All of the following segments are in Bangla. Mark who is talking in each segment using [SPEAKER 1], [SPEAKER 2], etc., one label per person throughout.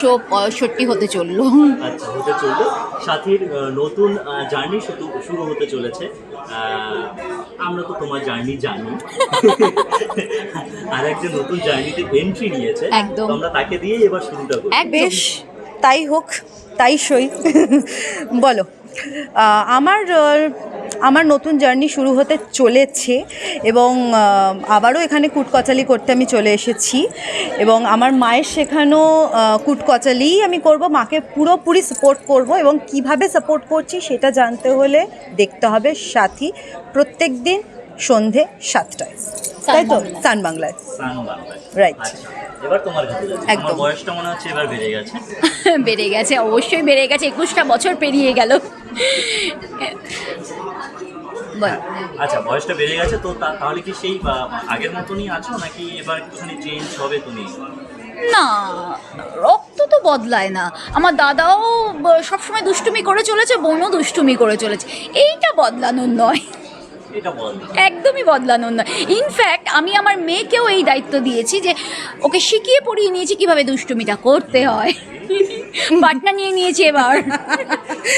[SPEAKER 1] তো পঁয়ষট্টি হতে চলল।
[SPEAKER 2] আচ্ছা হতে চলল। সাথীর নতুন জার্নি শুধু শুরু হতে চলেছে। আমরা তো তোমার জার্নি জানি। আর একটা নতুন জার্নিতে এন্ট্রি নিয়েছে।
[SPEAKER 1] একদম।
[SPEAKER 2] আমরা তাকে দিয়েই এবার শুরুটা করি।
[SPEAKER 1] একদম।
[SPEAKER 3] বেশ তাই হোক তাই সই। বলো আমার আমার নতুন জার্নি শুরু হতে চলেছে এবং আবারও এখানে কুটকচালি করতে আমি চলে এসেছি এবং আমার মায়ের শেখানো কুটকচালি আমি করব। মাকে পুরোপুরি সাপোর্ট করব এবং কীভাবে সাপোর্ট করছি সেটা জানতে হলে দেখতে হবে। সাথী প্রত্যেক দিন সন্ধে সাতটায়। তাই তো। সান বাংলায়।
[SPEAKER 2] সান বাংলায়।
[SPEAKER 3] Right.
[SPEAKER 2] আচ্ছা এবার তোমার। তোমার
[SPEAKER 3] একদম।
[SPEAKER 2] বয়সটা মনে হচ্ছে এবার বেড়ে গেছে।
[SPEAKER 1] বেড়ে গেছে অবশ্যই বেড়ে গেছে একুশটা বছর পেরিয়ে গেল।
[SPEAKER 2] আচ্ছা বয়সটা বেড়ে গেছে তো তাহলে কি সেই আগের মতনই আছো নাকি এবার একটুখানি চেঞ্জ হবে তুমি?
[SPEAKER 1] না রক্ত তো বদলায় না। আমার দাদাও সবসময় দুষ্টুমি করে চলেছে বোনও দুষ্টুমি করে চলেছে। এইটা বদলানোর নয়। একদমই বদলানোর নয়। ইনফ্যাক্ট আমি আমার মেয়েকেও এই দায়িত্ব দিয়েছি যে ওকে শিখিয়ে পড়িয়ে নিয়েছি কীভাবে দুষ্টুমিটা করতে হয়। পাটনা নিয়ে নিয়েছি এবার।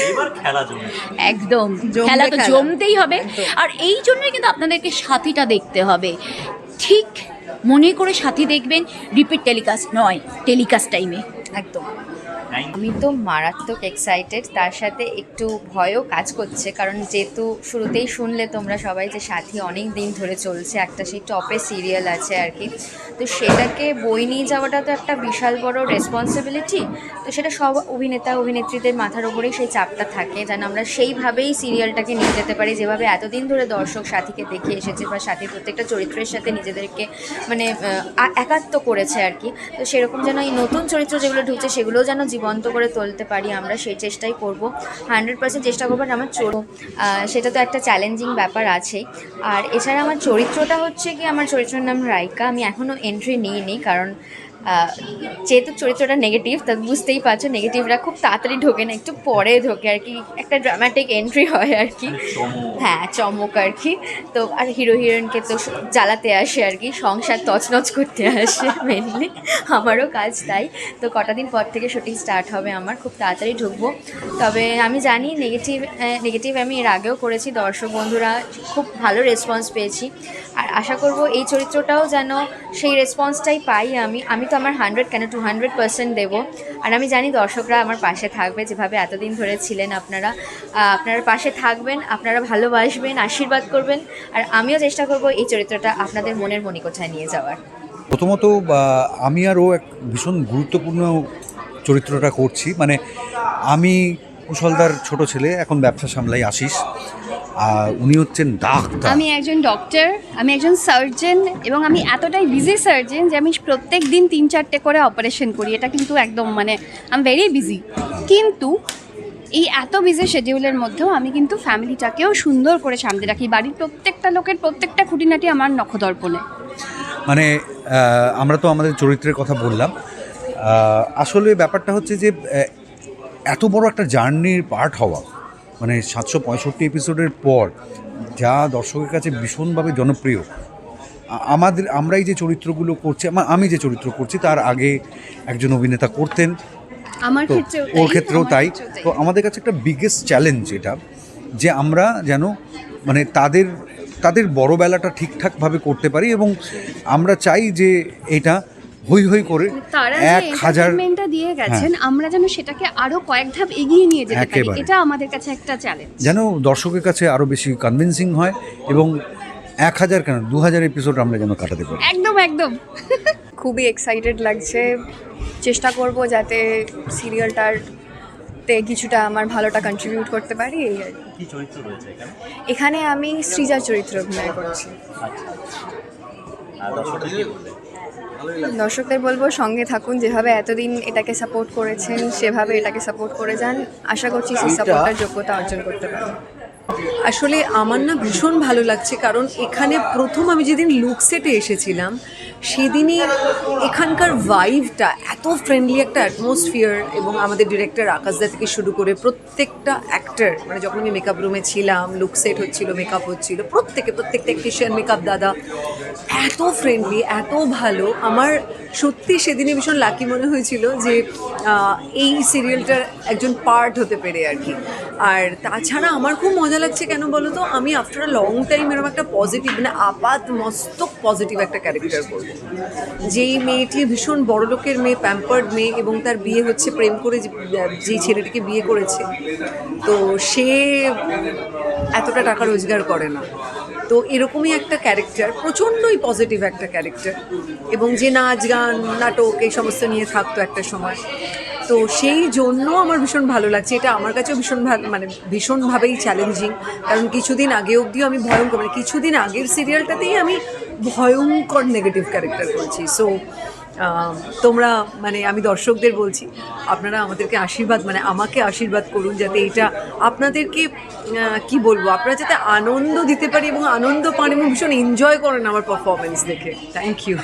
[SPEAKER 2] এবার খেলা জমে।
[SPEAKER 1] একদম। খেলা তো জমতেই হবে। আর এই জন্যই কিন্তু আপনাদেরকে সাথীটা দেখতে হবে। ঠিক মনে করে সাথী দেখবেন রিপিট টেলিকাস্ট নয় টেলিকাস্ট টাইমে
[SPEAKER 3] একদম.
[SPEAKER 4] আমি তো মারাত্মক এক্সাইটেড তার সাথে একটু ভয়ও কাজ করছে, কারণ যেহেতু শুরুতেই শুনলে তোমরা সবাই যে সাথী অনেক দিন ধরে চলছে, একটা সেই টপে সিরিয়াল আছে আর কি, তো সেটাকে বই নিয়ে যাওয়াটা তো একটা বিশাল বড় রেসপন্সিবিলিটি তো সেটা সব অভিনেতা, অভিনেত্রীদের মাথার ওপরেই সেই চাপটা থাকে, যেন আমরা সেইভাবেই সিরিয়ালটাকে নিয়ে যেতে পারি, যেভাবে এতদিন ধরে দর্শক সাথীকে দেখে এসেছে বা সাথীর প্রত্যেকটা চরিত্রের সাথে নিজেদেরকে মানে একাত্ম করেছে আর কি, তো সেরকম যেন এই নতুন চরিত্র যেগুলো ঢুকছে, সেগুলোও যেন জীবন্ত করে তুলতে পারি আমরা, সেই চেষ্টাই করব। হান্ড্রেড পার্সেন্ট চেষ্টা করব আমার চোর সেটা তো একটা চ্যালেঞ্জিং ব্যাপার আছে। আর এছাড়া আমার চরিত্রটা হচ্ছে কি, আমার চরিত্রের নাম রাইকা, আমি এখনও এন্ট্রি নিইনি, কারণ যেহেতু চরিত্রটা নেগেটিভ তা বুঝতেই পারছ নেগেটিভরা খুব তাড়াতাড়ি ঢোকে না একটু পরে ঢোকে আর কি। একটা ড্রামাটিক এন্ট্রি হয় আর কি। হ্যাঁ চমক আর কি। তো আর হিরো হিরোইনকে তো জ্বালাতে আসে আর কি সংসার তছনছ করতে আসে মেনলি আমারও কাজ তাই। তো কটা দিন পর থেকে শুটিং স্টার্ট হবে আমার খুব তাড়াতাড়ি ঢুকবো। তবে আমি জানি নেগেটিভ নেগেটিভ আমি এর আগেও করেছি দর্শক বন্ধুরা খুব ভালো রেসপন্স পেয়েছি। আর আশা করব এই চরিত্রটাও যেন সেই রেসপন্সটাই পাই আমি। আমি তো আমার হান্ড্রেড কেন টু হান্ড্রেড পার্সেন্ট দেবো। আর আমি জানি দর্শকরা আমার পাশে থাকবে, যেভাবে এতদিন ধরে ছিলেন আপনারা। আপনারা পাশে থাকবেন, আপনারা ভালোবাসবেন, আশীর্বাদ করবেন। আর আমিও চেষ্টা করব এই চরিত্রটা আপনাদের মনের মণিকোঠায় নিয়ে যাওয়ার।
[SPEAKER 5] প্রথমত আমি আর ও এক ভীষণ গুরুত্বপূর্ণ চরিত্রটা করছি। মানে আমি কুশলদার ছোট ছেলে, এখন ব্যবসা সামলাই আর উনি হচ্ছেন ডাক্তার।
[SPEAKER 6] আমি একজন ডক্টর আমি একজন সার্জন এবং আমি এতটাই বিজি সার্জন যে আমি প্রত্যেক দিন তিন চারটে করে অপারেশন করি। এটা কিন্তু একদম মানে আই এম ভেরি বিজি কিন্তু এই এত বিজি শেডিউলের মধ্যেও আমি কিন্তু ফ্যামিলিটাকেও সুন্দর করে সামনে রাখি। বাড়ির প্রত্যেকটা লোকের প্রত্যেকটা খুঁটিনাটি আমার নখদর্পণে।
[SPEAKER 5] মানে আমরা তো আমাদের চরিত্রের কথা বললাম। আসলে ব্যাপারটা হচ্ছে যে এত বড় একটা জার্নির পার্ট হওয়া মানে সাতশো পঁয়ষট্টি এপিসোডের পর যা দর্শকের কাছে ভীষণভাবে জনপ্রিয় আমাদের আমরাই যে চরিত্রগুলো করছি আমা- আমি যে চরিত্র করছি তার আগে একজন অভিনেতা করতেন।
[SPEAKER 6] আমার
[SPEAKER 5] তো ওর ক্ষেত্রেও তাই। তো আমাদের কাছে একটা বিগেস্ট চ্যালেঞ্জ এটা যে আমরা যেন মানে তাদের তাদের বড়বেলাটা ঠিকঠাকভাবে করতে পারি এবং আমরা চাই যে এটা হই হই করে
[SPEAKER 6] তারা
[SPEAKER 5] এক হাজার
[SPEAKER 6] দিয়ে গেছেন আমরা যেন সেটাকে আরও কয়েক ধাপ এগিয়ে নিয়ে যেতে পারি। এটা আমাদের কাছে একটা চ্যালেঞ্জ
[SPEAKER 5] যেন দর্শকের কাছে আরও বেশি কনভিন্সিং হয় এবং এক হাজার কেন দু হাজার এপিসোড আমরা যেন কাটাতে পারি।
[SPEAKER 6] একদম একদম।
[SPEAKER 7] খুবই এক্সাইটেড লাগছে। চেষ্টা করব যাতে সিরিয়ালটার তে কিছুটা আমার ভালোটা কন্ট্রিবিউট করতে পারি এই আর কি।
[SPEAKER 2] চরিত্র রয়েছে এখানে?
[SPEAKER 7] এখানে আমি সৃজার চরিত্রে অভিনয় করছি।
[SPEAKER 2] আচ্ছা। আর দর্শকদের বলবে
[SPEAKER 7] সঙ্গে থাকুন যেভাবে এতদিন এটাকে সাপোর্ট করেছেন সেভাবে এটাকে সাপোর্ট করে যান। আশা করছি সেই সাপোর্টার যোগ্যতা অর্জন করতে পারেন
[SPEAKER 8] আসলে আমার না ভীষণ ভালো লাগছে কারণ এখানে প্রথম আমি যেদিন লুক সেটে এসেছিলাম সেদিনই এখানকার ভাইভটা এত ফ্রেন্ডলি একটা অ্যাটমসফিয়ার এবং আমাদের ডিরেক্টর আকাশদা থেকে শুরু করে প্রত্যেকটা অ্যাক্টার মানে যখন আমি মেকআপ রুমে ছিলাম লুক সেট হচ্ছিল মেকআপ হচ্ছিল, প্রত্যেকে প্রত্যেক টেকনিশিয়ান মেকআপ দাদা, এত ফ্রেন্ডলি এত ভালো। আমার সত্যি সেদিনে ভীষণ লাকি মনে হয়েছিল যে এই সিরিয়ালটার একজন পার্ট হতে পেরে আর কি। আর তাছাড়া আমার খুব মজা লাগছে কেন বলো তো? আমি আফটার আ লং টাইম এরকম একটা পজিটিভ মানে আপাত মস্তক পজিটিভ একটা ক্যারেক্টার করব। যেই মেয়েটি ভীষণ বড় লোকের মেয়ে প্যাম্পার্ড মেয়ে এবং তার বিয়ে হচ্ছে, প্রেম করে যে- যেই ছেলেটিকে বিয়ে করেছে, তো সে এতটা টাকা রোজগার করে না। তো এরকমই একটা ক্যারেক্টার প্রচণ্ডই পজিটিভ একটা ক্যারেক্টার এবং যে নাচ, গান, নাটক, এই সমস্ত নিয়ে থাকতো একটা সময়। তো সেই জন্য আমার ভীষণ ভালো লাগছে। এটা আমার কাছেও ভীষণ ভালো মানে ভীষণভাবেই চ্যালেঞ্জিং কারণ কিছুদিন আগে অবধিও আমি ভয়ঙ্কর মানে কিছুদিন আগের সিরিয়ালটাতেই আমি ভয়ঙ্কর নেগেটিভ ক্যারেক্টার করছি। সো তোমরা মানে আমি দর্শকদের বলছি, আপনারা আমাদেরকে আশীর্বাদ মানে আমাকে আশীর্বাদ করুন যাতে এটা আপনাদেরকে কি বলব, আপনারা যাতে আনন্দ দিতে পারি এবং আনন্দ পান এবং ভীষণ এনজয় করেন আমার পারফরমেন্স দেখে। Thank you